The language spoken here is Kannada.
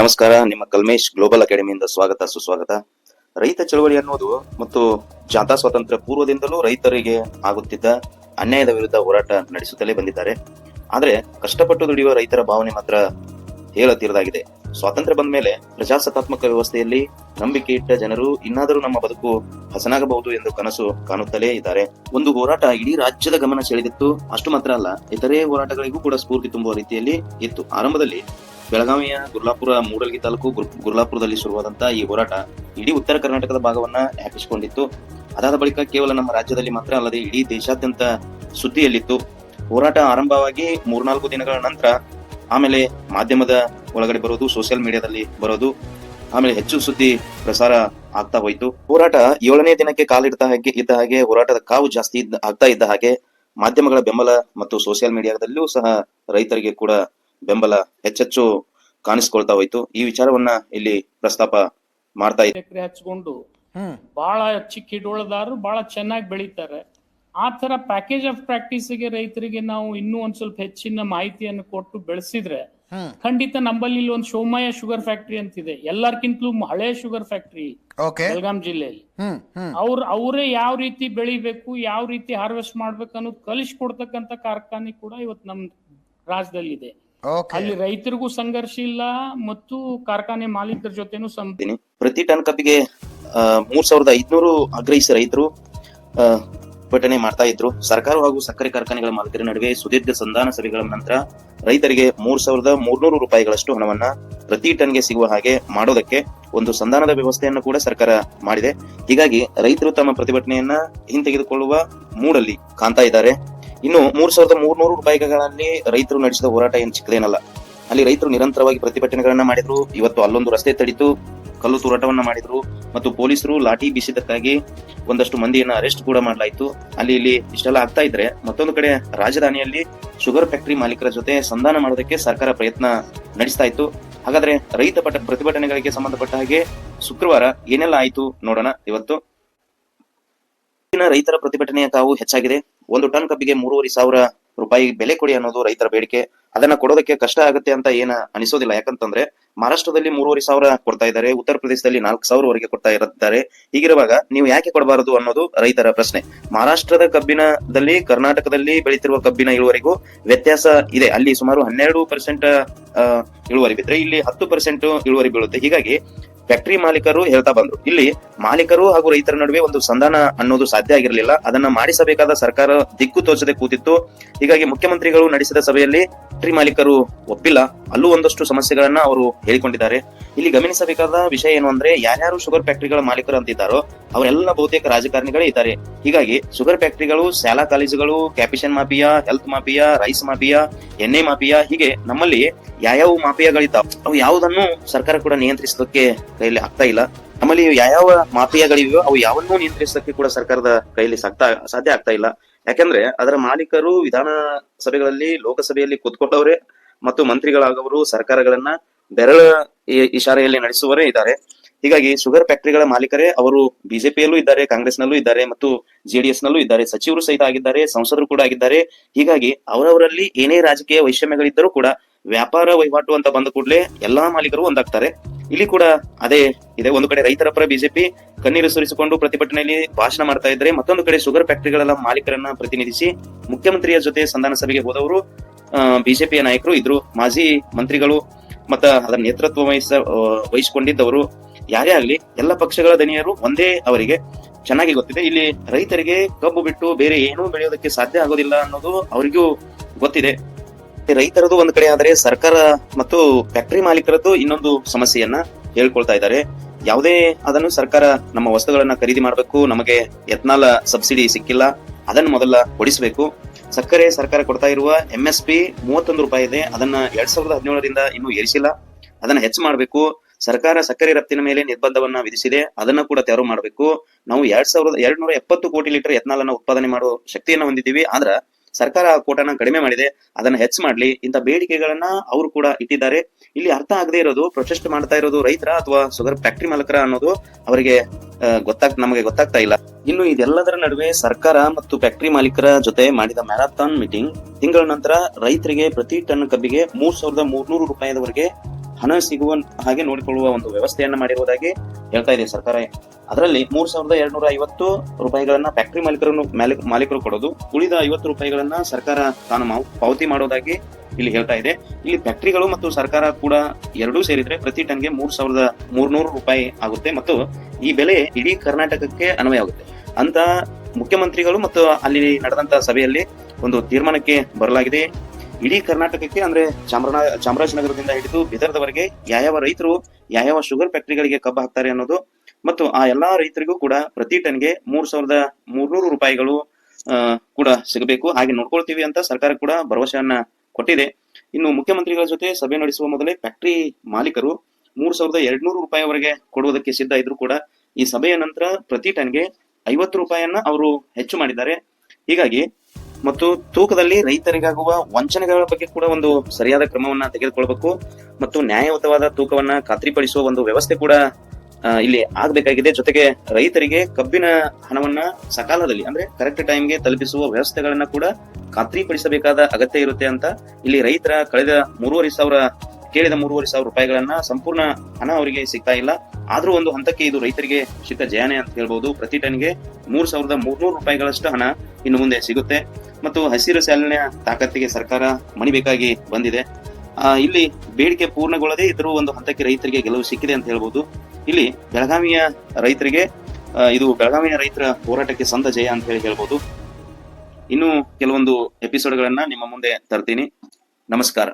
ನಮಸ್ಕಾರ, ನಿಮ್ಮ ಕಲ್ಮೇಶ್ ಗ್ಲೋಬಲ್ ಅಕಾಡೆಮಿಯಿಂದ ಸ್ವಾಗತ, ಸುಸ್ವಾಗತ. ರೈತ ಚಳವಳಿ ಅನ್ನೋದು ಮತ್ತು ಜಾಥಾ ಸ್ವಾತಂತ್ರ್ಯ ಪೂರ್ವದಿಂದಲೂ ರೈತರಿಗೆ ಆಗುತ್ತಿದ್ದ ಅನ್ಯಾಯದ ವಿರುದ್ಧ ಹೋರಾಟ ನಡೆಸುತ್ತಲೇ ಬಂದಿದ್ದಾರೆ. ಆದರೆ ಕಷ್ಟಪಟ್ಟು ದುಡಿಯುವ ರೈತರ ಭಾವನೆ ಮಾತ್ರ ಹೇಳತೀರದಾಗಿದೆ ಸ್ವಾತಂತ್ರ್ಯ ಬಂದ ಮೇಲೆ ಪ್ರಜಾಸತ್ತಾತ್ಮಕ ವ್ಯವಸ್ಥೆಯಲ್ಲಿ ನಂಬಿಕೆ ಇಟ್ಟ ಜನರು ಇನ್ನಾದರೂ ನಮ್ಮ ಬದುಕು ಹಸನಾಗಬಹುದು ಎಂದು ಕನಸು ಕಾಣುತ್ತಲೇ ಇದ್ದಾರೆ. ಒಂದು ಹೋರಾಟ ಇಡೀ ರಾಜ್ಯದ ಗಮನ ಸೆಳೆದಿತ್ತು. ಅಷ್ಟು ಮಾತ್ರ ಅಲ್ಲ, ಇತರೆ ಹೋರಾಟಗಳಿಗೂ ಕೂಡ ಸ್ಫೂರ್ತಿ ತುಂಬುವ ರೀತಿಯಲ್ಲಿ ಇತ್ತು. ಆರಂಭದಲ್ಲಿ ಬೆಳಗಾವಿಯ ಗುರ್ಲಾಪುರ ಮೂಡಲ್ಗಿ ತಾಲೂಕು ಗುರ್- ಗುರ್ಲಾಪುರದಲ್ಲಿ ಶುರುವಾದಂತಹ ಈ ಹೋರಾಟ ಇಡೀ ಉತ್ತರ ಕರ್ನಾಟಕದ ಭಾಗವನ್ನ ವ್ಯಾಪಿಸಿಕೊಂಡಿತ್ತು ಅದಾದ ಬಳಿಕ ಕೇವಲ ನಮ್ಮ ರಾಜ್ಯದಲ್ಲಿ ಮಾತ್ರ ಅಲ್ಲದೆ ಇಡೀ ದೇಶಾದ್ಯಂತ ಸುದ್ದಿಯಲ್ಲಿತ್ತು. ಹೋರಾಟ ಆರಂಭವಾಗಿ ಮೂರ್ನಾಲ್ಕು ದಿನಗಳ ನಂತರ ಆಮೇಲೆ ಮಾಧ್ಯಮದ ಒಳಗಡೆ ಬರೋದು, ಸೋಷಿಯಲ್ ಮೀಡಿಯಾದಲ್ಲಿ ಬರೋದು, ಆಮೇಲೆ ಹೆಚ್ಚು ಸುದ್ದಿ ಪ್ರಸಾರ ಆಗ್ತಾ ಹೋಯ್ತು. ಹೋರಾಟ ಏಳನೇ ದಿನಕ್ಕೆ ಕಾಲಿಡ್ತಾ ಹಾಗೆ, ಇದ್ದ ಹಾಗೆ, ಹೋರಾಟದ ಕಾವು ಜಾಸ್ತಿ ಆಗ್ತಾ ಇದ್ದ ಹಾಗೆ, ಮಾಧ್ಯಮಗಳ ಬೆಂಬಲ ಮತ್ತು ಸೋಷಿಯಲ್ ಮೀಡಿಯಾದಲ್ಲೂ ಸಹ ರೈತರಿಗೆ ಕೂಡ ಬೆಂಬಲ ಹೆಚ್ಚೆಚ್ಚು ಕಾಣಿಸ್ಕೊಳ್ತಾ ಹೋಯ್ತು. ಈ ವಿಚಾರವನ್ನ ಇಲ್ಲಿ ಪ್ರಸ್ತಾಪ ಮಾಡ್ತಾ ಇದ್ದಾರೆ ಎಕರೆ ಹಚ್ಕೊಂಡು ಬಹಳ ಚಿಕ್ಕ ಹಿಡುವಳದಾರರು ಬಹಳ ಚೆನ್ನಾಗಿ ಬೆಳೀತಾರೆ. ಆ ತರ ಪ್ಯಾಕೇಜ್ ಆಫ್ ಪ್ರಾಕ್ಟೀಸ್ಗೆ ರೈತರಿಗೆ ನಾವು ಇನ್ನೂ ಒಂದ್ ಸ್ವಲ್ಪ ಹೆಚ್ಚಿನ ಮಾಹಿತಿಯನ್ನು ಕೊಟ್ಟು ಬೆಳೆಸಿದ್ರೆ ಖಂಡಿತ ನಂಬಲ್ಲಿ ಇಲ್ಲಿ ಒಂದು ಸೋಮಯ್ಯ ಶುಗರ್ ಫ್ಯಾಕ್ಟ್ರಿ ಅಂತಿದೆ. ಎಲ್ಲಾರ್ಕಿಂತಲೂ ಹಳೆ ಶುಗರ್ ಫ್ಯಾಕ್ಟ್ರಿ ಓಕೆ ಬೆಳಗಾಂ ಜಿಲ್ಲೆಯಲ್ಲಿ. ಅವ್ರ ಅವರೇ ಯಾವ ರೀತಿ ಬೆಳಿಬೇಕು ಯಾವ ರೀತಿ ಹಾರ್ವೆಸ್ಟ್ ಮಾಡ್ಬೇಕು ಅನ್ನೋದು ಕಲಿಸ್ಕೊಡ್ತಕ್ಕಂತ ಕಾರ್ಖಾನೆ ಕೂಡ ಇವತ್ತು ನಮ್ ರಾಜ್ಯದಲ್ಲಿದೆ. ಅಲ್ಲಿ ರೈತರಿಗೂ ಸಂಘರ್ಷ ಇಲ್ಲ ಮತ್ತು ಕಾರ್ಖಾನೆ ಮಾಲೀಕರ ಜೊತೆನೂ ಸಂ ಇದ್ದೀನಿ. ಪ್ರತಿ ಟನ್ ಕಬ್ಬಿಗೆ ಮೂರ್ ಸಾವಿರದ ಐದ್ನೂರು ಆಗ್ರಹಿಸಿ ರೈತರು ಆ, ಪ್ರತಿಭಟನೆ ಮಾಡ್ತಾ ಇದ್ರು. ಸರ್ಕಾರ ಹಾಗೂ ಸಕ್ಕರೆ ಕಾರ್ಖಾನೆಗಳ ಮಾಲೀಕರ ನಡುವೆ ಸುದೀರ್ಘ ಸಂಧಾನ ಸಭೆಗಳ ನಂತರ ರೈತರಿಗೆ ಮೂರ್ ಸಾವಿರದ ಮೂರ್ನೂರು ರೂಪಾಯಿಗಳಷ್ಟು ಹಣವನ್ನ ಪ್ರತಿ ಟನ್ಗೆ ಸಿಗುವ ಹಾಗೆ ಮಾಡೋದಕ್ಕೆ ಒಂದು ಸಂಧಾನದ ವ್ಯವಸ್ಥೆಯನ್ನು ಕೂಡ ಸರ್ಕಾರ ಮಾಡಿದೆ. ಹೀಗಾಗಿ ರೈತರು ತಮ್ಮ ಪ್ರತಿಭಟನೆಯನ್ನ ಹಿಂತೆಗೆದುಕೊಳ್ಳುವ ಮೂಡಲ್ಲಿ ಕಾಣ್ತಾ ಇದ್ದಾರೆ. ಇನ್ನು ಮೂರ್ ಸಾವಿರದ ಮೂರ್ನೂರು ರೂಪಾಯಿಗಳಲ್ಲಿ ರೈತರು ನಡೆಸಿದ ಹೋರಾಟ ಏನ್ ಚಿಕ್ಕದೇನಲ್ಲ. ಅಲ್ಲಿ ರೈತರು ನಿರಂತರವಾಗಿ ಪ್ರತಿಭಟನೆಗಳನ್ನ ಮಾಡಿದ್ರು. ಇವತ್ತು ಅಲ್ಲೊಂದು ರಸ್ತೆ ತಡಿತು. ಕಲ್ಲು ತೂರಾಟವನ್ನ ಮಾಡಿದ್ರು. ಮತ್ತು ಪೊಲೀಸರು ಲಾಠಿ ಬೀಸಿದ್ದಕ್ಕಾಗಿ ಒಂದಷ್ಟು ಮಂದಿಯನ್ನ ಅರೆಸ್ಟ್ ಕೂಡ ಮಾಡಲಾಯಿತು. ಅಲ್ಲಿ ಇಲ್ಲಿ ಇಷ್ಟೆಲ್ಲ ಆಗ್ತಾ ಇದ್ರೆ ಮತ್ತೊಂದು ಕಡೆ ರಾಜಧಾನಿಯಲ್ಲಿ ಶುಗರ್ ಫ್ಯಾಕ್ಟರಿ ಮಾಲೀಕರ ಜೊತೆ ಸಂಧಾನ ಮಾಡೋದಕ್ಕೆ ಸರ್ಕಾರ ಪ್ರಯತ್ನ ನಡೆಸ್ತಾ ಇತ್ತು. ಹಾಗಾದ್ರೆ ರೈತ ಪಟ ಪ್ರತಿಭಟನೆಗಳಿಗೆ ಸಂಬಂಧಪಟ್ಟ ಹಾಗೆ ಶುಕ್ರವಾರ ಏನೆಲ್ಲ ಆಯ್ತು ನೋಡೋಣ ಇವತ್ತು. ರೈತರ ಪ್ರತಿಭಟನೆಯ ತಾವು ಹೆಚ್ಚಾಗಿದೆ. ಒಂದು ಟನ್ ಕಬ್ಬಿಗೆ ಮೂರುವರೆ ಸಾವಿರ ರೂಪಾಯಿ ಬೆಲೆ ಕೊಡಿ ಅನ್ನೋದು ರೈತರ ಬೇಡಿಕೆ. ಅದನ್ನ ಕೊಡೋದಕ್ಕೆ ಕಷ್ಟ ಆಗುತ್ತೆ ಅಂತ ಏನ ಅನಿಸೋದಿಲ್ಲ. ಯಾಕಂತಂದ್ರೆ ಮಹಾರಾಷ್ಟ್ರದಲ್ಲಿ ಮೂರುವರೆ ಸಾವಿರ ಕೊಡ್ತಾ ಇದ್ದಾರೆ, ಉತ್ತರ ಪ್ರದೇಶದಲ್ಲಿ ನಾಲ್ಕು ಸಾವಿರವರೆಗೆ ಕೊಡ್ತಾ ಇರುತ್ತಾರೆ ಹೀಗಿರುವಾಗ ನೀವು ಯಾಕೆ ಕೊಡಬಾರದು ಅನ್ನೋದು ರೈತರ ಪ್ರಶ್ನೆ. ಮಹಾರಾಷ್ಟ್ರದ ಕಬ್ಬಿನದಲ್ಲಿ, ಕರ್ನಾಟಕದಲ್ಲಿ ಬೆಳೀತಿರುವ ಕಬ್ಬಿನ ಇಳುವರಿಗೂ ವ್ಯತ್ಯಾಸ ಇದೆ. ಅಲ್ಲಿ ಸುಮಾರು ಹನ್ನೆರಡು ಪರ್ಸೆಂಟ್ ಇಳುವರಿ ಬಿದ್ರೆ ಇಲ್ಲಿ ಹತ್ತು ಪರ್ಸೆಂಟ್ ಇಳುವರಿ ಬೀಳುತ್ತೆ. ಹೀಗಾಗಿ ಫ್ಯಾಕ್ಟರಿ ಮಾಲೀಕರು ಹೇಳ್ತಾ ಬಂದ್ರು. ಇಲ್ಲಿ ಮಾಲೀಕರು ಹಾಗೂ ರೈತರ ನಡುವೆ ಒಂದು ಸಂಧಾನ ಅನ್ನೋದು ಸಾಧ್ಯ ಆಗಿರಲಿಲ್ಲ. ಅದನ್ನ ಮಾಡಿಸಬೇಕಾದ ಸರ್ಕಾರ ದಿಕ್ಕು ತೋಚದೆ ಕೂತಿತ್ತು. ಹೀಗಾಗಿ ಮುಖ್ಯಮಂತ್ರಿಗಳು ನಡೆಸಿದ ಸಭೆಯಲ್ಲಿ ಫ್ಯಾಕ್ಟರಿ ಮಾಲೀಕರು ಒಪ್ಪಿಲ್ಲ. ಅಲ್ಲೂ ಒಂದಷ್ಟು ಸಮಸ್ಯೆಗಳನ್ನ ಅವರು ಹೇಳಿಕೊಂಡಿದ್ದಾರೆ. ಇಲ್ಲಿ ಗಮನಿಸಬೇಕಾದ ವಿಷಯ ಏನು ಅಂದ್ರೆ, ಯಾರ್ಯಾರು ಶುಗರ್ ಫ್ಯಾಕ್ಟರಿಗಳ ಮಾಲೀಕರು ಅಂತಿದ್ದಾರೋ, ಅವರೆಲ್ಲ ಬಹುತೇಕ ರಾಜಕಾರಣಿಗಳೇ ಇದ್ದಾರೆ. ಹೀಗಾಗಿ ಶುಗರ್ ಫ್ಯಾಕ್ಟರಿಗಳು, ಶಾಲಾ ಕಾಲೇಜುಗಳು capitation mafia, health mafia, rice mafia ಎಣ್ಣೆ ಮಾಫಿಯಾ, ಹೀಗೆ ನಮ್ಮಲ್ಲಿ ಯಾವ್ಯಾವ ಮಾಫಿಯಾಗಳಿದ್ದಾವೆ, ಅವು ಯಾವುದನ್ನು ಸರ್ಕಾರ ಕೂಡ ನಿಯಂತ್ರಿಸೋದಕ್ಕೆ ಕೈಯಲ್ಲಿ ಆಗ್ತಾ ಇಲ್ಲ. ನಮ್ಮಲ್ಲಿ ಯಾವ್ಯಾವ ಮಾಫಿಯಾಗಳಿವೆಯೋ, ಅವು ಯಾವನ್ನೂ ನಿಯಂತ್ರಿಸೋದಕ್ಕೆ ಕೂಡ ಸರ್ಕಾರದ ಕೈಯಲ್ಲಿ ಸಾಧ್ಯ ಆಗ್ತಾ ಇಲ್ಲ. ಯಾಕಂದ್ರೆ ಅದರ ಮಾಲೀಕರು ವಿಧಾನ ಸಭೆಗಳಲ್ಲಿ ಲೋಕಸಭೆಯಲ್ಲಿ ಕೂತ್ಕೊಂಡವರೇ ಮತ್ತು ಮಂತ್ರಿಗಳಾಗವರು ಸರ್ಕಾರಗಳನ್ನ ಬೆರಳ ಇಶಾರೆಯಲ್ಲಿ ನಡೆಸುವವರೇ ಇದ್ದಾರೆ. ಹೀಗಾಗಿ ಶುಗರ್ ಫ್ಯಾಕ್ಟರಿಗಳ ಮಾಲೀಕರೇ ಅವರು ಬಿಜೆಪಿಯಲ್ಲೂ ಇದ್ದಾರೆ, ಕಾಂಗ್ರೆಸ್ನಲ್ಲೂ ಇದ್ದಾರೆ ಮತ್ತು ಜೆಡಿಎಸ್ ನಲ್ಲೂ ಇದ್ದಾರೆ. ಸಚಿವರು ಸಹಿತ ಆಗಿದ್ದಾರೆ, ಸಂಸದರು ಕೂಡ ಆಗಿದ್ದಾರೆ. ಹೀಗಾಗಿ ಅವರವರಲ್ಲಿ ಏನೇ ರಾಜಕೀಯ ವೈಷಮ್ಯಗಳಿದ್ದರೂ ಕೂಡ ವ್ಯಾಪಾರ ವಹಿವಾಟು ಅಂತ ಬಂದ ಕೂಡಲೇ ಎಲ್ಲಾ ಮಾಲೀಕರು ಒಂದಾಗ್ತಾರೆ. ಇಲ್ಲಿ ಕೂಡ ಅದೇ ಇದೆ. ಒಂದು ಕಡೆ ರೈತರ ಪರ ಬಿಜೆಪಿ ಕಣ್ಣೀರು ಸುರಿಸಿಕೊಂಡು ಪ್ರತಿಭಟನೆಯಲ್ಲಿ ಭಾಷಣ ಮಾಡ್ತಾ ಇದ್ರೆ ಮತ್ತೊಂದು ಕಡೆ ಶುಗರ್ ಫ್ಯಾಕ್ಟರಿಗಳೆಲ್ಲ ಮಾಲೀಕರನ್ನ ಪ್ರತಿನಿಧಿಸಿ ಮುಖ್ಯಮಂತ್ರಿಯ ಜೊತೆ ಸಂಧಾನ ಸಭೆಗೆ ಹೋದವರು ಬಿಜೆಪಿಯ ನಾಯಕರು, ಇದ್ರು ಮಾಜಿ ಮಂತ್ರಿಗಳು ಮತ್ತ ಅದರ ನೇತೃತ್ವ ವಹಿಸ ವಹಿಸಿಕೊಂಡಿದ್ದವರು. ಯಾರೇ ಆಗ್ಲಿ, ಎಲ್ಲ ಪಕ್ಷಗಳ ದನಿಯರು ಒಂದೇ ಅವರಿಗೆ. ಚೆನ್ನಾಗಿ ಗೊತ್ತಿದೆ. ಇಲ್ಲಿ ರೈತರಿಗೆ ಕಬ್ಬು ಬಿಟ್ಟು ಬೇರೆ ಏನೂ ಬೆಳೆಯೋದಕ್ಕೆ ಸಾಧ್ಯ ಆಗೋದಿಲ್ಲ ಅನ್ನೋದು ಅವರಿಗೂ ಗೊತ್ತಿದೆ. ರೈತರದು ಒಂದು ಕಡೆ ಆದರೆ ಸರ್ಕಾರ ಮತ್ತು ಫ್ಯಾಕ್ಟರಿ ಮಾಲೀಕರದ್ದು ಇನ್ನೊಂದು ಸಮಸ್ಯೆಯನ್ನ ಹೇಳ್ಕೊಳ್ತಾ ಇದ್ದಾರೆ. ಯಾವುದೇ ಅದನ್ನು ಸರ್ಕಾರ ನಮ್ಮ ವಸ್ತುಗಳನ್ನ ಖರೀದಿ ಮಾಡಬೇಕು, ನಮಗೆ ಯತ್ನಾಲ ಸಬ್ಸಿಡಿ ಸಿಕ್ಕಿಲ್ಲ, ಅದನ್ನು ಮೊದಲ ಕೊಡಿಸಬೇಕು ಸಕ್ಕರೆ ಸರ್ಕಾರ ಕೊಡ್ತಾ ಇರುವ ಎಂ ಎಸ್ ಪಿ ಮೂವತ್ತೊಂದು ರೂಪಾಯಿ ಇದೆ, ಅದನ್ನ ಎರಡ್ ಸಾವಿರದ ಹದಿನೇಳರಿಂದ ಇನ್ನೂ ಏರಿಸಿಲ್ಲ. ಅದನ್ನ ಹೆಚ್ಚು ಮಾಡಬೇಕು. ಸರ್ಕಾರ ಸಕ್ಕರೆ ರಫ್ತಿನ ಮೇಲೆ ನಿರ್ಬಂಧವನ್ನ ವಿಧಿಸಿದೆ, ಅದನ್ನ ಕೂಡ ತೆರವು ಮಾಡಬೇಕು. ನಾವು ಎರಡ್ ಸಾವಿರದ ಎರಡ್ ನೂರ ಎಪ್ಪತ್ತು ಕೋಟಿ ಲೀಟರ್ ಎತ್ನಾಲನ್ನ ಉತ್ಪಾದನೆ ಮಾಡುವ ಶಕ್ತಿಯನ್ನ ಹೊಂದಿದ್ದೀವಿ. ಆದ್ರ ಸರ್ಕಾರ ಆ ಕೋಟಾನ ಕಡಿಮೆ ಮಾಡಿದೆ, ಅದನ್ನ ಹೆಚ್ಚು ಮಾಡ್ಲಿ ಇಂತ ಬೇಡಿಕೆಗಳನ್ನ ಅವರು ಕೂಡ ಇಟ್ಟಿದ್ದಾರೆ. ಇಲ್ಲಿ ಅರ್ಥ ಆಗದೆ ಇರೋದು, ಪ್ರೊಟೆಸ್ಟ್ ಮಾಡ್ತಾ ಇರೋದು ರೈತರ ಅಥವಾ ಸುಗರ್ ಫ್ಯಾಕ್ಟರಿ ಮಾಲಕರ ಅನ್ನೋದು ಅವರಿಗೆ ಗೊತ್ತಾಗ್, ನಮಗೆ ಗೊತ್ತಾಗ್ತಾ ಇಲ್ಲ. ಇನ್ನು ಇದೆಲ್ಲದರ ನಡುವೆ ಸರ್ಕಾರ ಮತ್ತು ಫ್ಯಾಕ್ಟರಿ ಮಾಲೀಕರ ಜೊತೆ ಮಾಡಿದ ಮ್ಯಾರಥಾನ್ ಮೀಟಿಂಗ್, ತಿಂಗಳ ನಂತರ ರೈತರಿಗೆ ಪ್ರತಿ ಟನ್ ಕಬ್ಬಿಗೆ ಮೂರ್ ಸಾವಿರದ ಮೂರ್ನೂರು ರೂಪಾಯಿದವರೆಗೆ ಹಣ ಸಿಗುವ ಹಾಗೆ ನೋಡಿಕೊಳ್ಳುವ ಒಂದು ವ್ಯವಸ್ಥೆಯನ್ನ ಮಾಡಿರುವುದಾಗಿ ಹೇಳ್ತಾ ಇದೆ ಸರ್ಕಾರ. ಅದರಲ್ಲಿ ಮೂರ್ ಸಾವಿರದ ಎರಡ್ನೂರ ಐವತ್ತು ರೂಪಾಯಿಗಳನ್ನ ಫ್ಯಾಕ್ಟರಿ ಮಾಲೀಕರನ್ನು ಮಾಲೀಕ- ಮಾಲೀಕರು ಕೊಡೋದು, ಉಳಿದ ಐವತ್ತು ರೂಪಾಯಿಗಳನ್ನ ಸರ್ಕಾರ ತಾನು ಪಾವತಿ ಮಾಡೋದಾಗಿ ಇಲ್ಲಿ ಹೇಳ್ತಾ ಇದೆ. ಇಲ್ಲಿ ಫ್ಯಾಕ್ಟರಿಗಳು ಮತ್ತು ಸರ್ಕಾರ ಕೂಡ ಎರಡೂ ಸೇರಿದ್ರೆ ಪ್ರತಿ ಟನ್ಗೆ ಮೂರ್ ಸಾವಿರದ ಮೂರ್ನೂರು ರೂಪಾಯಿ ಆಗುತ್ತೆ ಮತ್ತು ಈ ಬೆಲೆ ಇಡೀ ಕರ್ನಾಟಕಕ್ಕೆ ಅನ್ವಯ ಆಗುತ್ತೆ. ಅಂತ ಮುಖ್ಯಮಂತ್ರಿಗಳು ಮತ್ತು ಅಲ್ಲಿ ನಡೆದಂತ ಸಭೆಯಲ್ಲಿ ಒಂದು ತೀರ್ಮಾನಕ್ಕೆ ಬರಲಾಗಿದೆ. ಇಡೀ ಕರ್ನಾಟಕಕ್ಕೆ ಅಂದ್ರೆ ಚಾಮರಾಜ ಚಾಮರಾಜನಗರದಿಂದ ಹಿಡಿದು ಬಿದರ್ದವರೆಗೆ ಯಾವ ರೈತರು ಯಾವ್ಯಾವ ಶುಗರ್ ಫ್ಯಾಕ್ಟರಿಗಳಿಗೆ ಕಬ್ಬು ಹಾಕ್ತಾರೆ ಅನ್ನೋದು. ಮತ್ತು ಆ ಎಲ್ಲಾ ರೈತರಿಗೂ ಕೂಡ ಪ್ರತಿ ಟನ್ಗೆ ಮೂರ್ ಸಾವಿರದ ಮೂರ್ನೂರು ರೂಪಾಯಿಗಳು ಕೂಡ ಸಿಗಬೇಕು. ಹಾಗೆ ನೋಡ್ಕೊಳ್ತೀವಿ ಅಂತ ಸರ್ಕಾರ ಕೂಡ ಭರವಸೆಯನ್ನ ಕೊಟ್ಟಿದೆ. ಇನ್ನು ಮುಖ್ಯಮಂತ್ರಿಗಳ ಜೊತೆ ಸಭೆ ನಡೆಸುವ ಮೊದಲೇ ಫ್ಯಾಕ್ಟರಿ ಮಾಲೀಕರು ಮೂರ್ ಸಾವಿರದ ಎರಡ್ನೂರು ರೂಪಾಯಿವರೆಗೆ ಕೊಡುವುದಕ್ಕೆ ಸಿದ್ಧ ಇದ್ರು ಕೂಡ ಈ ಸಭೆಯ ನಂತರ ಪ್ರತಿ ಟನ್ಗೆ ಐವತ್ತು ರೂಪಾಯಿಯನ್ನ ಅವರು ಹೆಚ್ಚು ಮಾಡಿದ್ದಾರೆ. ಹೀಗಾಗಿ ಮತ್ತು ತೂಕದಲ್ಲಿ ರೈತರಿಗಾಗುವ ವಂಚನೆಗಳ ಬಗ್ಗೆ ಕೂಡ ಒಂದು ಸರಿಯಾದ ಕ್ರಮವನ್ನ ತೆಗೆದುಕೊಳ್ಬೇಕು. ಮತ್ತು ನ್ಯಾಯಯುತವಾದ ತೂಕವನ್ನ ಖಾತ್ರಿಪಡಿಸುವ ಒಂದು ವ್ಯವಸ್ಥೆ ಕೂಡ ಇಲ್ಲಿ ಆಗ್ಬೇಕಾಗಿದೆ. ಜೊತೆಗೆ ರೈತರಿಗೆ ಕಬ್ಬಿನ ಹಣವನ್ನ ಸಕಾಲದಲ್ಲಿ, ಅಂದ್ರೆ ಕರೆಕ್ಟ್ ಟೈಮ್ಗೆ ತಲುಪಿಸುವ ವ್ಯವಸ್ಥೆಗಳನ್ನ ಕೂಡ ಖಾತ್ರಿಪಡಿಸಬೇಕಾದ ಅಗತ್ಯ ಇರುತ್ತೆ ಅಂತ ಇಲ್ಲಿ ರೈತರ ಕಳೆದ ಮೂರುವರೆ ಸಾವಿರ, ಕೇಳಿದ ಮೂರುವರೆ ಸಾವಿರ ರೂಪಾಯಿಗಳನ್ನ ಸಂಪೂರ್ಣ ಹಣ ಅವರಿಗೆ ಸಿಗ್ತಾ ಇಲ್ಲ. ಆದ್ರೂ ಒಂದು ಹಂತಕ್ಕೆ ಇದು ರೈತರಿಗೆ ಸಿಕ್ಕ ಜಯನೆ ಅಂತ ಹೇಳ್ಬಹುದು ಪ್ರತಿ ಟನ್ಗೆ ಮೂರ್ ಸಾವಿರದ ಮೂರ್ನೂರು ರೂಪಾಯಿಗಳಷ್ಟು ಹಣ ಇನ್ನು ಮುಂದೆ ಸಿಗುತ್ತೆ. ಮತ್ತು ಹಸಿರು ಸಾಲಿನ ತಾಕತ್ತಿಗೆ ಸರ್ಕಾರ ಮಣಿಬೇಕಾಗಿ ಬಂದಿದೆ. ಇಲ್ಲಿ ಬೇಡಿಕೆ ಪೂರ್ಣಗೊಳ್ಳದೆ ಇದ್ರೂ ಒಂದು ಹಂತಕ್ಕೆ ರೈತರಿಗೆ ಗೆಲುವು ಸಿಕ್ಕಿದೆ ಅಂತ ಹೇಳ್ಬೋದು. ಇಲ್ಲಿ ಬೆಳಗಾವಿಯ ರೈತರಿಗೆ ಆ, ಇದು ಬೆಳಗಾವಿಯ ರೈತರ ಹೋರಾಟಕ್ಕೆ ಸಂದ ಜಯ ಅಂತ ಹೇಳಿ ಹೇಳ್ಬೋದು. ಇನ್ನು ಕೆಲವೊಂದು ಎಪಿಸೋಡ್ಗಳನ್ನ ನಿಮ್ಮ ಮುಂದೆ ತರ್ತೀನಿ. ನಮಸ್ಕಾರ.